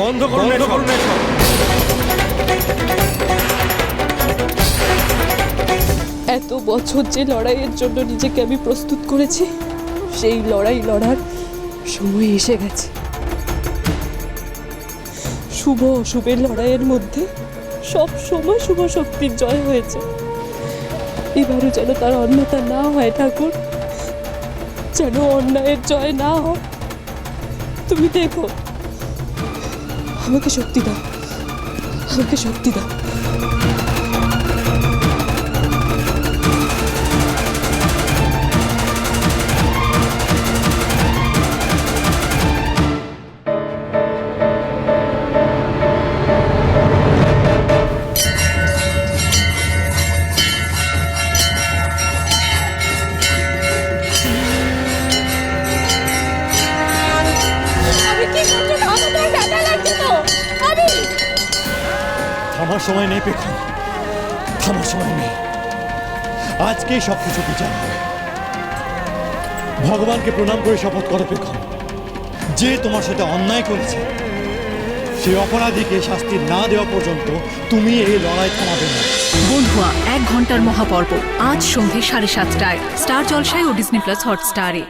বন্ধ করুন বন্ধ করুন এত বছর যে লড়াইয়ের জন্য নিজেকে আমি প্রস্তুত করেছি সেই লড়াই লড়ার সময় এসে গেছে। শুভ অশুভের লড়াইয়ের মধ্যে সব সময় শুভ শক্তির জয় হয়েছে। এবারও যেন তার অন্যতা না হয় ঠাকুর। যেন অন্যায়ের জয় না হয়। তুমি দেখো আমাকে শক্তি দাও আমাকে শক্তি দাও থামার সময় নেই পেখম। থামার সময় নেই। আজকেই সব কিছু বিচার ভগবানকে প্রণাম করে শপথ করো পেখম। যে তোমার সাথে অন্যায় করেছে সেই অপরাধীকে শাস্তি না দেওয়া পর্যন্ত তুমি এই লড়াই থামাবে না। বন্ধুয়া এক ঘণ্টার মহাপর্ব আজ সন্ধে সাড়ে সাতটায়। স্টার জলসায় ও ডিসনি প্লাস হটস্টারে।